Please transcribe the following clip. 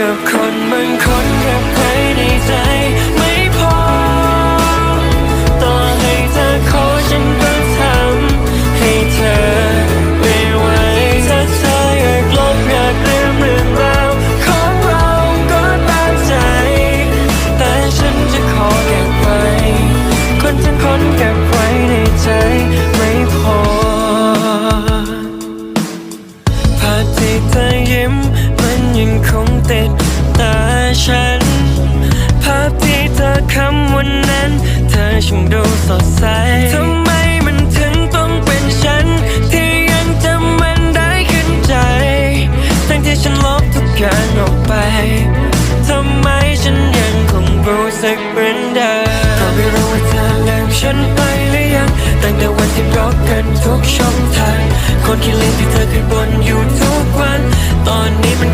กับคนบางคน ยังคงติดตาฉัน ภาพที่เธอคำวันนั้น เธอช่างดูสดใสทำไมมันถึงต้องเป็นฉัน ที่ยังจำมันได้ขึ้นใจ ทั้งที่ฉันลบทุกอย่างออกไป ทำไมฉันยังคงรู้สึกเหมือนเดิมก็ไม่รู้ว่าเธอลืมฉันไปหรือยัง ตั้งแต่วันที่บล็อกกันทุกช่องทาง คนที่เลืมที่เธอเคยบนอยู่ทุกวัน ตอนนี้มัน